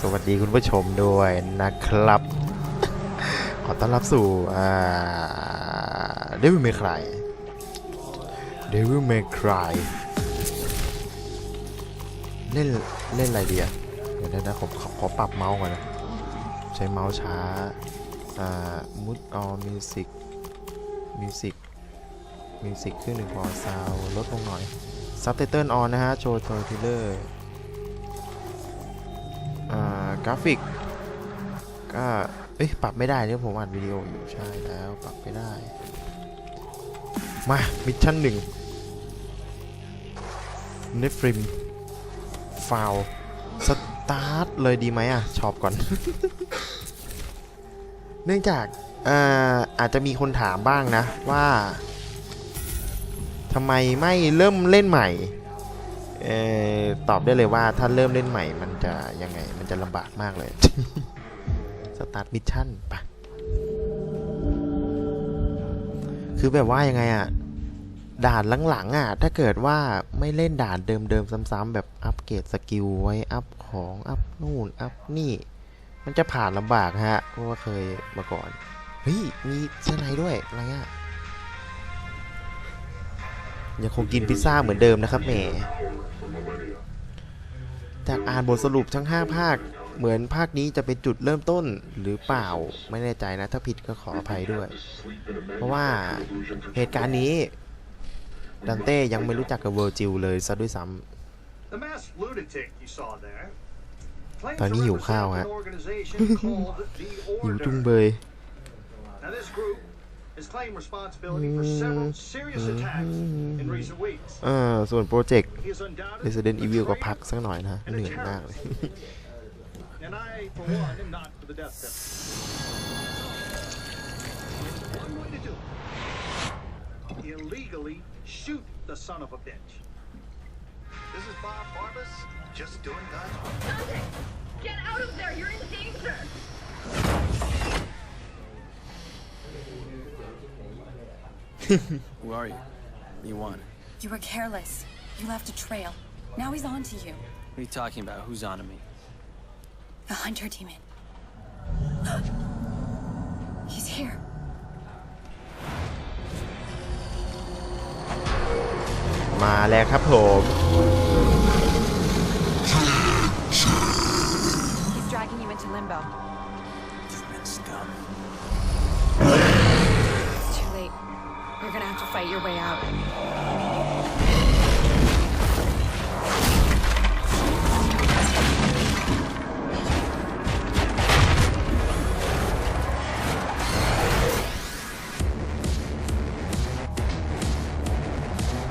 สวัสดีคุณผู้ชมด้วยนะครับ ขอต้อนรับสู่อ่า Devil May Cry Devil May Cry เล่น เล่นอะไรดีอะเดี๋ยวนะผมขอขอปรับเมาส์ก่อนนะ ใช้เมาส์ช้าอ่า mood or music music music ขึ้นหนึ่งพอ sound ลดลงหน่อย subtitle on นะฮะ โชว์ตัวทีเลอร์ากราฟิก ก็ เอ้ย ปรับไม่ได้เนี่ยผมอัดวิดีโออยู่ใช่แล้ว ปรับไม่ได้ มา มิชชั่นหนึ่งเนฟริมฟาวสตาร์ทเลยดีไหมอะ ชอบก่อน เนื่องจากอาอาจจะมีคนถามบ้างนะว่าทำไมไม่เริ่มเล่นใหม่ ตอบได้เลยว่าถ้าเริ่มเล่นใหม่มันจะยังไงมันจะลำบากมากเลย สตาร์ทมิชชั่นปะคือแบบว่ายังไงอะด่านหลังๆอะถ้าเกิดว่าไม่เล่นด่านเดิมๆซ้ำๆแบบอัปเกรดสกิลไว้อัพของอัพนู่นอัพนี่ มันจะผ่านลำบากฮะเพราะว่าเคยมาก่อนเฮ้ยมีเสื้อในด้วยอะไรอะยั งคงกินพิซซ่าเหมือนเดิมนะครับแหมจากอ่านบทสรุปทั้ง 5 ภาค เหมือนภาคนี้จะเป็นจุดเริ่มต้นหรือเปล่าไม่แน่ใจนะ ถ้าผิดก็ขออภัยด้วย เพราะว่าเหตุการณ์นี้ ดันเต้ยังไม่รู้จักกับเวอร์จิลเลยซะด้วยซ้ The masked lunatic you saw there claims ตอนนี้ to หิวข้าว represent ฮะ an organization called the ำหิว Order. จุงเบย Now this group has claimed responsibility for several serious attacks in recent weeks. เออส่วนโปรเจกต์ He is undoubtedly Resident a Evil ก็ traitor พักสักหน่อยนะ เหนื่อยมากเลย And I, for one, am not for the death penalty. What I'm going to do, illegally shoot the son of a bitch. This is Bob Barbas, just doing God's work. Dante, get out of there! You're in danger! Who are you? You want? You were careless. You left a trail. Now he's on to you. What are you talking about? Who's on to me? The hunter demon. he's here. มาแล้วครับผม. He's dragging you into limbo. You're gonna have to fight your way out.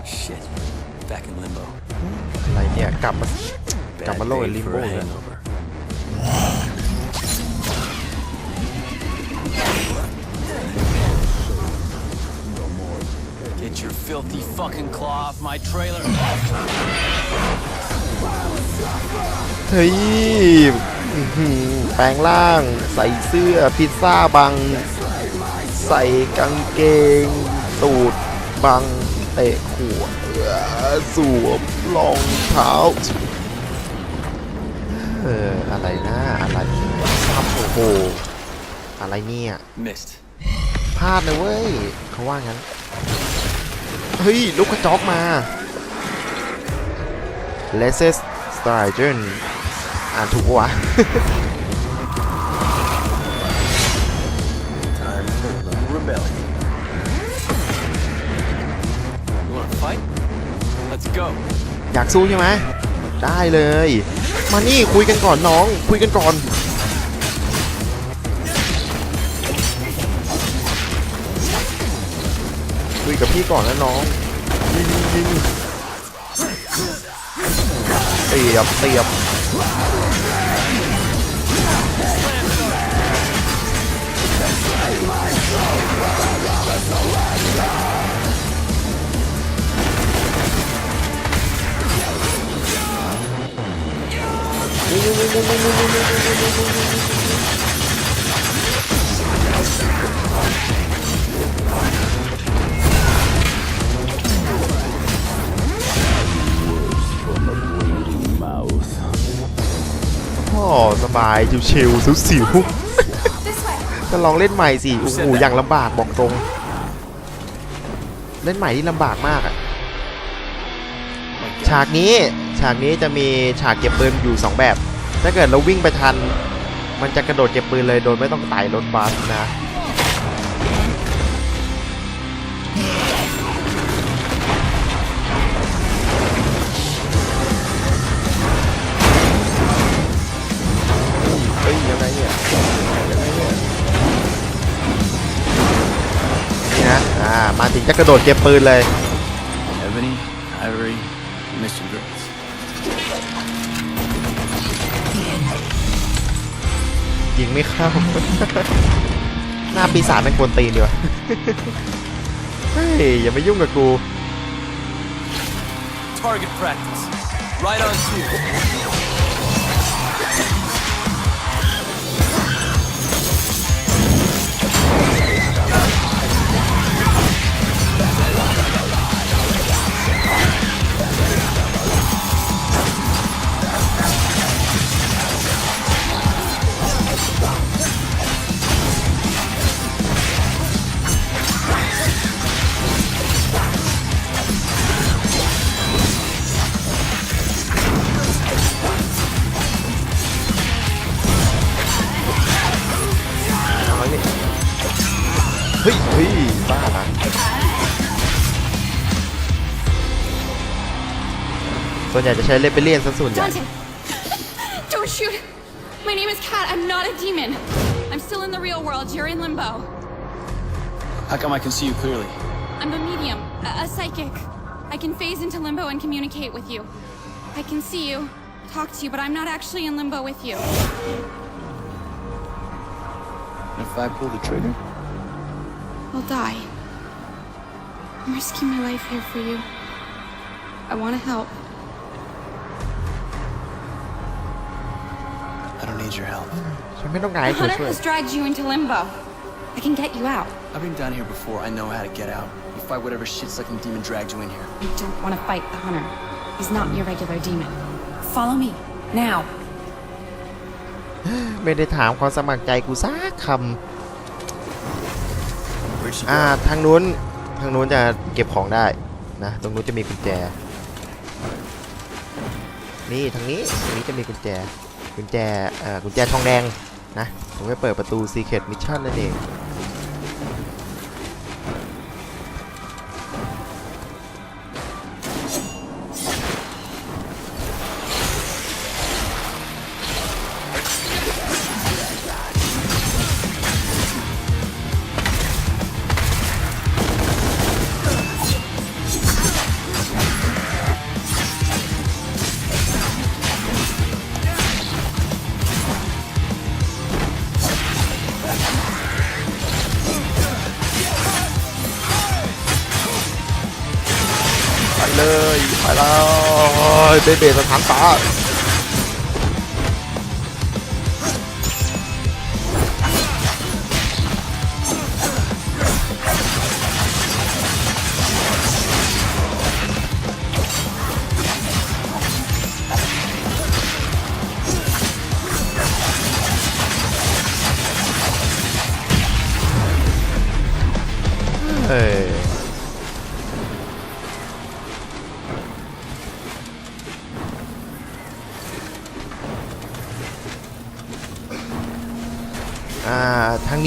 Shit. Back in limbo. อะไรเนี่ย กลับมา กลับ Bad มาโลก bait ลิม for โบ a เลย hangover. filthy fucking claw off my trailer. เฮ้ยอื้อหือแปลงร่าง ใส่เสื้อพิซซ่าบัง ใส่กางเกง ตูดบัง เตะขวดเอ่อสวมรองเท้า เออ อะไรนะ อะไรซับโอ้โห อะไรเนี่ย Missed. พลาดเลยเว้ย เขาว่างั้น เฮ้ย ลูกกระจอกมา l e s s s t r a g e n อ่านถูกปะวะอยากสู้ใช่ไหมได้เลย มานี่คุยกันก่อนน้อง คุยกันก่อน กับพี่ก่อนนะน้องยิงยิงเตียบเตียบ บายชิวๆสิวๆก็ลองเล่นใหม่สิโอ้โหอย่างลำบากบอกตรง เล่นใหม่ที่ลำบากมากอะฉากนี้ฉากนี้จะมีฉากเก็บปืนอยู่ 2 แบบ ถ้าเกิดเราวิ่งไปทัน มันจะกระโดดเก็บปืนเลยโดยไม่ต้องไต่รถบัสนะ เฮ้ยยังไงเนี่ยยังไงเนี่ยนี่นะอ่ามาถึงจะกระโดดเก็บปืนเลย Ebony, Ivory, Mission Girls. ยิงไม่เข้า หน้าปีศาจแม่งกวนตีนดีวะเฮ้ยอย่ามายุ่งกับกู Target practice. Right on cue. ส่วนใหญ่จะใช้เลเปเลียนซะส่วนใหญ่ Dante. Don't shoot. My name is Kat. I'm not a demon. I'm still in the real world. You're in limbo. How come I can see you clearly? I'm a medium, a, a psychic. I can phase into limbo and communicate with you. I can see you, talk to you, but I'm not actually in limbo with you. If I pull the trigger? I'll die. I'm risking my life here for you. I want to help. Need your help. ฉันไม่ต้องการ The ให้เธอ hunter ช่วย has dragged you into limbo. I can get you out. I've been down here before. I know how to get out. You fight whatever shit-sucking demon dragged you in here. I don't want to fight the hunter. He's not your regular demon. Follow me, now. ไม่ได้ถามความสมัครใจกูสักค Where'd she ำ อ่า go? ทางนู้น ทางนู้นจะเก็บของได้นะ ตรงนู้นจะมีกุญแจ นี่ทางนี้ ตรงนี้จะมีกุญแจ กุญแจเอ่อกุญแจทองแดงนะผมไปเปิดประตู Secret Mission นั่นเอง เบเบสถานตา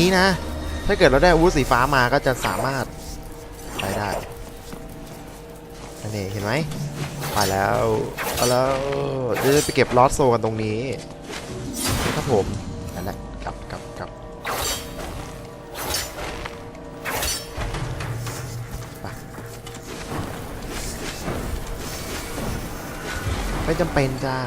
นี้นะ ถ้าเกิดเราได้อาวุธสีฟ้ามาก็จะสามารถไปได้อันนี้เห็นไหมไปแล้วไปแล้วเดี๋ยวจะไปเก็บลอสโซกันตรงนี้ครับผมนั่นแหละกลับกลับกลับไปไม่จำเป็นจ้า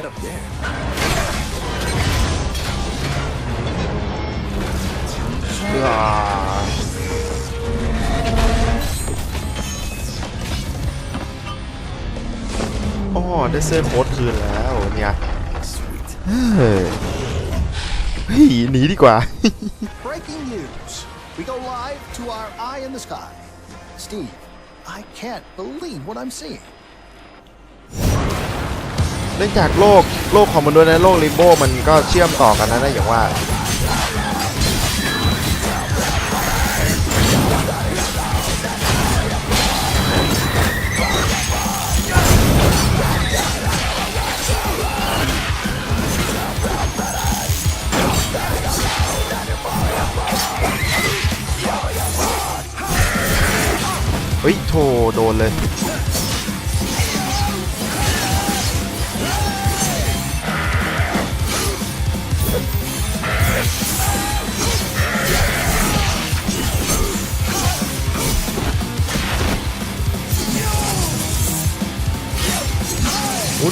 get up there? Ah. อ๋อได้เสื้อโค้ดคืนแล้วเนี่ยเฮ้ยหนีดีกว่า Breaking news. We go live to our eye in the sky. Steve I can't believe what I'm seeing. นื่องจากโลกโลกของมันด้วยนะโลกลิโบมันก็เชื่อมต่อกันนะนะอย่างว่าเฮ้ยโทโดนเลย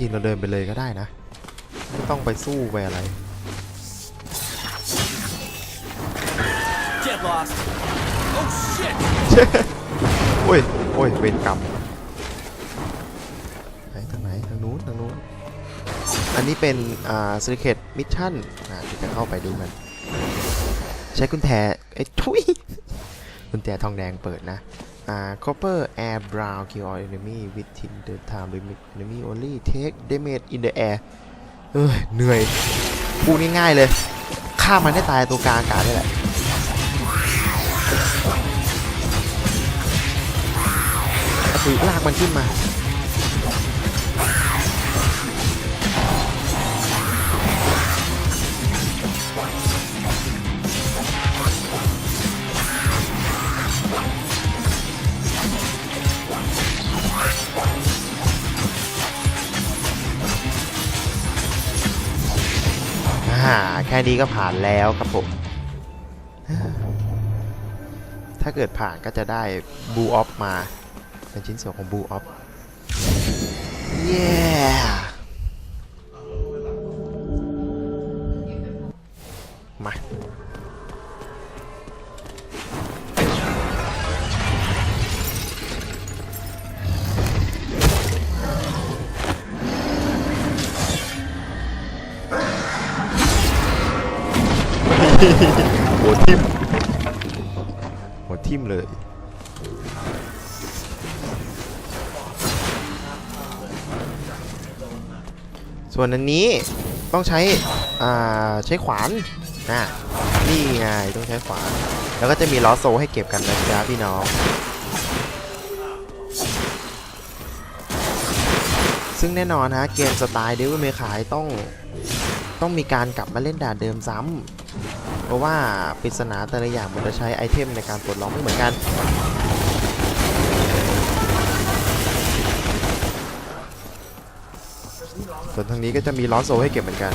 ริงๆเราเดินไปเลยก็ได้นะ ไม่ต้องไปสู้ไปอะไร Get lost! Oh shit! โอ้ยโอ้ยเวรกรรมไหนทางไหนทางนู้นทางนู้น อันนี้เป็น อ่า Secret Mission อ่าที่จะเข้าไปดูมัน ใช้กุญแจไอ้ยทุยกุญแจทองแดงเปิดนะ อ่า Copper Air Brown Kill all enemy within the time limit enemy only take damage in the air เอ้ยเหนื่อยพูดง่ายๆเลยฆ่ามันให้ตายตัวกลางอากาศนี่แหละถือลากมันขึ้นมา อ่า แค่นี้ก็ผ่านแล้วครับผม ถ้าเกิดผ่านก็จะได้บูออฟมา เป็นชิ้นส่วนของบูออฟ เย้ หัวทิ่มหัวทิ่มเลยส่วนอันนี้ต้องใช้ใช้ขวานนะนี่ไงต้องใช้ขวาน แล้วก็จะมีล้อโซให้เก็บกันนะจ๊ะพี่น้อง ซึ่งแน่นอนฮะเกมสไตล์เดวิลเมคายต้องต้องมีการกลับมาเล่นด่านเดิมซ้ำ เพราะว่าปริศนาแต่ละอย่างมันจะใช้ไอเทมในการปลดล็อกไม่เหมือนกันส่วนทางนี้ก็จะมีล้อโซให้เก็บเหมือนกัน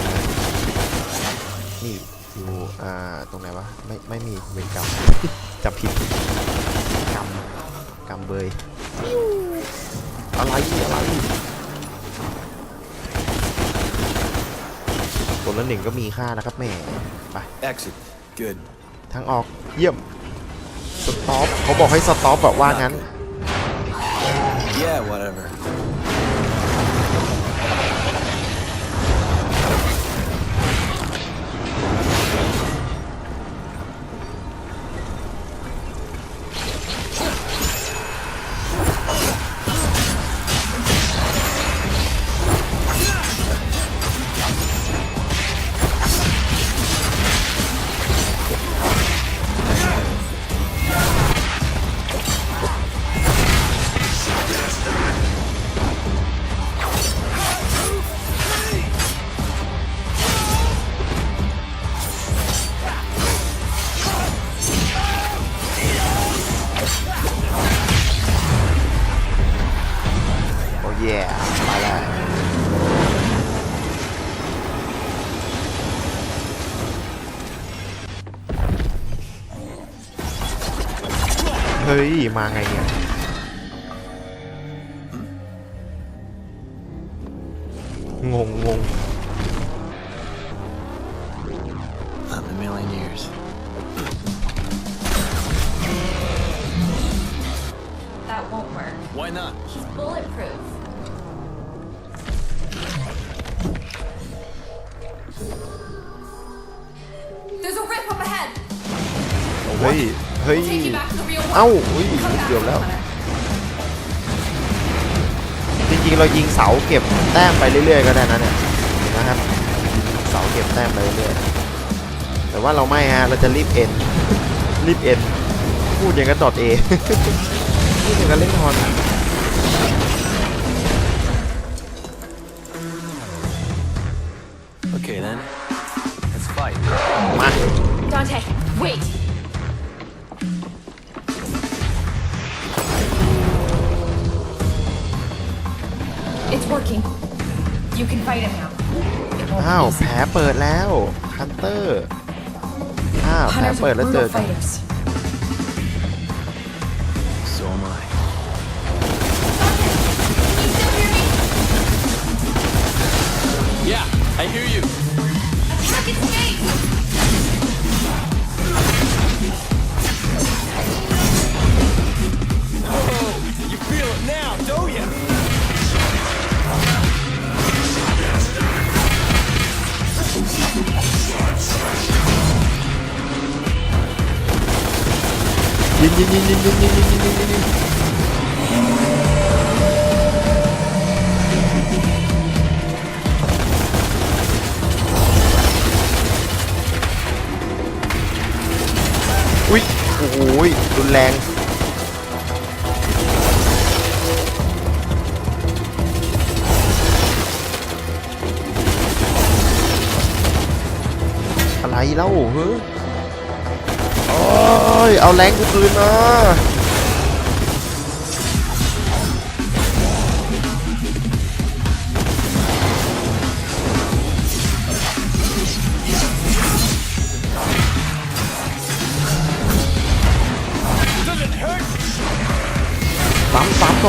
นี่อยู่อ่าตรงไหนวะไม่ไม่มีเวรกรรมจำผิดกรรมกรรมเบยอะไรอะไร ตัวละหนึ่งก็มีค่านะครับแม่ไป Exit. Good. ทางออกเยี่ยมสต็อปเขาบอกให้สต็อปแบบว่างั้น Yeah, whatever. That won't work. Why not? He's bulletproof. There's a rip up ahead. เฮ้ย เฮ้ย Take you back to the real world. เอ้าอุ้ย Come back, เกือบแล้ว Connor. จริงๆ เรายิงเสาเก็บแต้มไปเรื่อยๆ ก็ได้นะเนี่ยนะครับ เสาเก็บแต้มไปเรื่อยๆ แต่ว่าเราไม่ฮะ เราจะรีบเอ็น รีบเอ็น พูดอย่างกับดอทเอ พูดอย่างกับเล่นฮอน Okay then. Let's fight. มา Dante, wait. It's working. You can fight him now. It won't อ้าว be แผล easy. เปิดแล้วฮันเตอร์อ้าวแผล Hunters เปิด are แล้วเจอ brutal กัน I hear you. Attack its base! You feel it now, don't you? yin yin yin yin yin yin yin yin yin yin ยรุนแรงอะไรเล่าเฮ้ยโอ้ย เอาแรงกูคืนมา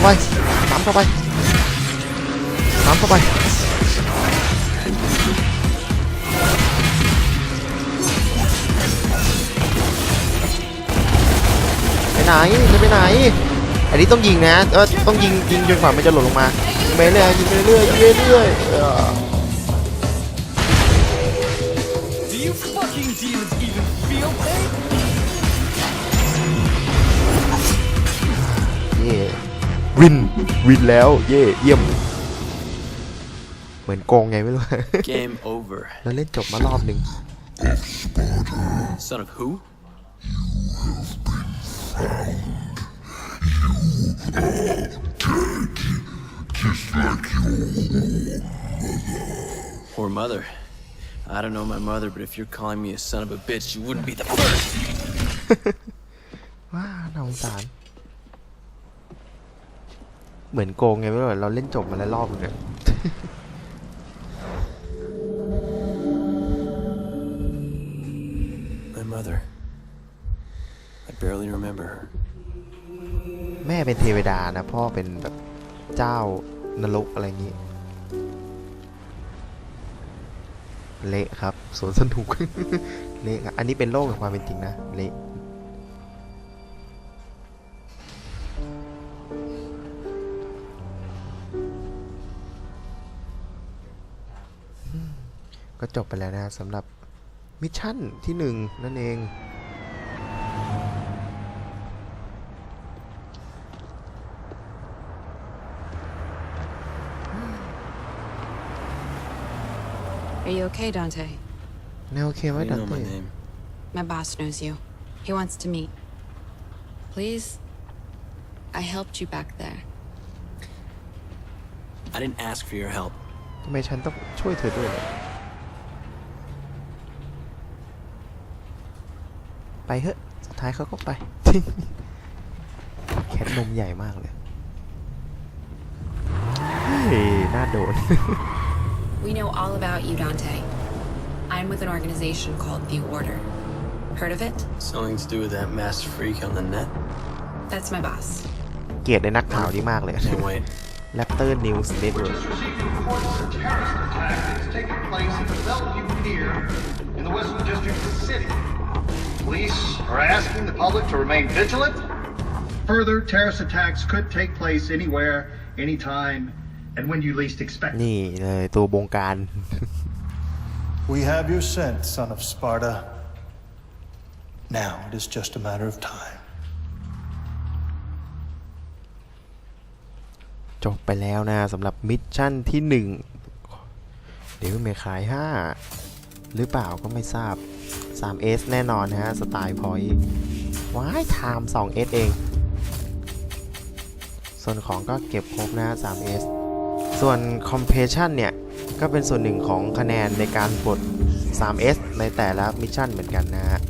ไปซ้ำเข้าไปซ้ำเข้าไปไปไหนจะไปไหน อันนี้ต้องยิงนะเออต้องยิงยิงจนกว่ามันจะหล่นลงมาไปเรื่อยยิงไปเรื่อยยิงไปเรื่อย วิน วินแล้ว เย่เยี่ยม เหมือนโกงไงไม่รู้ Game over. แล้วเล่นจบมารอบหนึ่ง Son of who? Or mother. I don't know my mother, but if you're calling me a son of a bitch, you wouldn't be the first. ว้าน่าสงสาร เหมือนโกงไงไม่รู้เราเล่นจบมาแล้วรอบหนึงเนี่ย My mother. I barely remember her. แม่เป็นเทวดานะ พ่อเป็นแบบเจ้านรกอะไรอย่างนี้ เละครับสวนสนุก เละครับอันนี้เป็นโลกแห่งความเป็นจริงนะ เละ จบไปแล้วนะสำหรับมิชชั่นที่หนึ่งนั่นเอง Are you okay, Dante? แนวโอเคไหม You ดัน know เต้ my name. My boss knows you. He wants to meet. Please? I helped you back there. I didn't ask for your help. ทำไมฉันต้องช่วยเธอด้วยล่ะ ไปเถอะสุดท้ายเขาก็ไปแคทนมใหญ่มากเลยเฮ้ยน่าโดน We know all about you, Dante. I'm with an organization called The Order. Heard of it? Something to do with that masked freak on the net? That's my boss. เกลียดในนักข่าวนี่มากเลย Can't wait. Raptor News Network Just received reports of a terrorist attack that's taken place at the Bellevue Pier in the Western District of the city. Police are asking the public to remain vigilant. Further terrorist attacks could take place anywhere, anytime, and when you least expect it. นี่เลยตัวบงการ We have your scent, son of Sparta. Now it is just a matter of time. จบไปแล้วนะสำหรับมิชชั่นที่หนึ่งเดี๋ยวเมขาย 5 หรือเปล่าก็ไม่ทราบ 3S แน่นอนนะฮะ สไตล์พอยต์ว้ายไทม์ 2S เอง ส่วนของก็เก็บครบนะฮะ 3S ส่วน Completion เนี่ย ก็เป็นส่วนหนึ่งของคะแนนในการปลด 3S ในแต่ละมิชชั่นเหมือนกันนะฮะ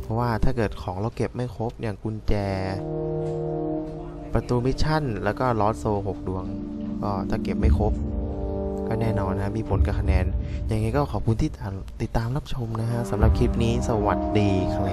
เพราะว่าถ้าเกิดของเราเก็บไม่ครบอย่างกุญแจ ประตูมิชชั่น แล้วก็ลอสโซ 6 ดวง ก็ถ้าเก็บไม่ครบ ก็แน่นอนนะมีผลกับคะแนนยังไงก็ขอบคุณที่ติดตามรับชมนะฮะสำหรับคลิปนี้สวัสดีครับ